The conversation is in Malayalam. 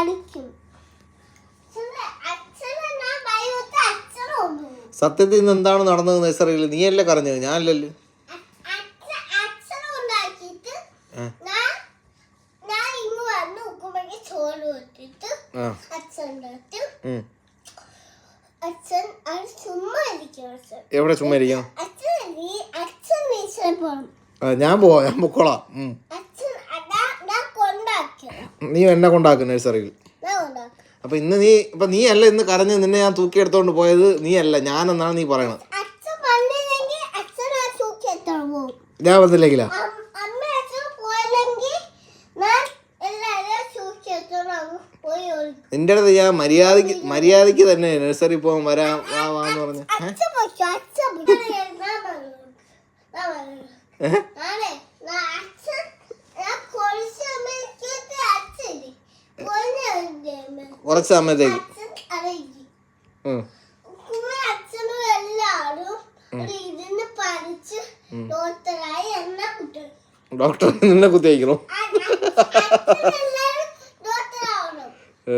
ഭയത്തെ സത്യത്തിൽ ഇന്ന് എന്താണ് നടന്നത് നഴ്സറിയിൽ? നീയല്ലേ പറഞ്ഞത്? ഞാനല്ലല്ലോ. ചുമ്മാ ഇരിക്കും എവിടെ ഞാൻ പോവാം. ഞാൻ പൊക്കോളാം. നീ എന്നെ കൊണ്ടാക്കും നഴ്സറിയിൽ. അപ്പൊ ഇന്ന് നീ ഇപ്പൊ നീ അല്ല ഇന്ന് കരഞ്ഞ് നിന്നെ ഞാൻ തൂക്കിയെടുത്തോണ്ട് പോയത് നീ അല്ല ഞാൻ എന്നാണ് നീ പറയണത്. തൂക്കി ഞാൻ വന്നില്ലെങ്കിലാ? തൂക്കി നിന്റെ അടുത്ത് ഞാൻ മര്യാദയ്ക്ക് മര്യാദയ്ക്ക് തന്നെ നഴ്സറി പോകാൻ വരാം വാ വാന്ന് പറഞ്ഞു. അച്ഛൻ കുറച്ച് സമയത്തേക്ക് ഡോക്ടർ നിന്നെ കുത്തിയക്കണോ ഏ.